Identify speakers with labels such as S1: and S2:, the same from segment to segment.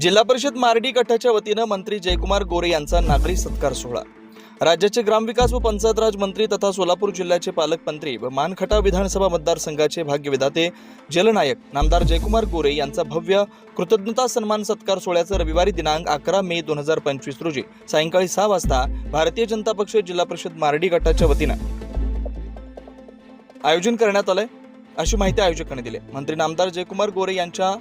S1: जिल्हा परिषद मारडी गटाच्या वतीनं मंत्री जयकुमार गोरे यांचा नागरी सत्कार सोहळा. राज्याचे ग्रामविकास व पंचायत राज मंत्री तथा सोलापूर जिल्ह्याचे पालकमंत्री व मानखटाव विधानसभा मतदारसंघाचे भाग्यविधाते जलनायक नामदार जयकुमार गोरे यांचा भव्य कृतज्ञता सन्मान सत्कार सोहळ्याचं रविवारी दिनांक अकरा मे दोन हजार पंचवीस रोजी सायंकाळी सहा वाजता भारतीय जनता पक्ष जिल्हा परिषद मारडी गटाच्या वतीनं आयोजन करण्यात आलंय. अशी माहिती आयोजकांनी दिली. मंत्री नामदार जयकुमार गोरे यांच्या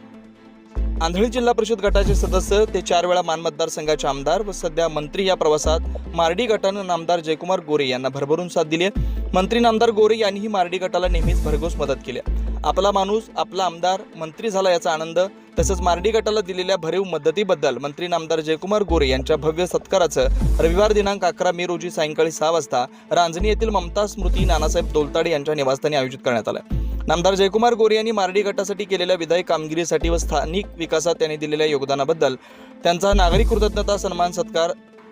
S1: आंधळी जिल्हा परिषद गटाचे सदस्य ते चार वेळा मान मतदारसंघाचे आमदार व सध्या मंत्री या प्रवासात मारडी गटानं नामदार जयकुमार गोरे यांना भरभरून साथ दिली मंत्री नामदार गोरे यांनीही मारडी गटाला नेहमीच भरघोस मदत केली आपला माणूस आपला आमदार मंत्री झाला याचा आनंद तसंच मारडी गटाला दिलेल्या भरीव मदतीबद्दल मंत्री नामदार जयकुमार गोरे यांच्या भव्य सत्काराचं रविवार दिनांक अकरा मे रोजी सायंकाळी सहा वाजता रांजणी येथील ममता स्मृती नानासाहेब दोलताडे यांच्या निवासस्थानी आयोजित करण्यात आलं नामदार जयकुमार गोरे यांनी मारडी गटासाठी केलेल्या विधायक कामगिरीसाठी व स्थानिक विकासात त्यांनी दिलेल्या योगदानाबद्दल त्यांचा नागरिक कृतज्ञता सन्मान सत्कार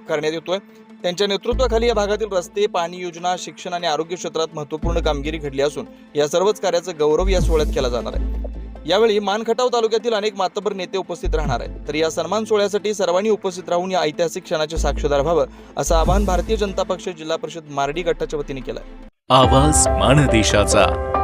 S1: करण्यात येतोय. त्यांच्या नेतृत्वाखाली या भागातील रस्ते पाणी योजना शिक्षण आणि आरोग्य क्षेत्रात महत्त्वपूर्ण कामगिरी घडली असून या सर्वच कार्याचा गौरव या सोहळ्यात केला जाणार आहे. यावेळी मानखटाव तालुक्यातील अनेक मातबर नेते उपस्थित राहणार आहेत. तर या सन्मान सोहळ्यासाठी सर्वांनी उपस्थित राहून या ऐतिहासिक क्षणाचे साक्षीदार व्हावं असं आवाहन भारतीय जनता पक्ष जिल्हा परिषद मारडी गटाच्या वतीने केलं
S2: आवाज माणदेशाचा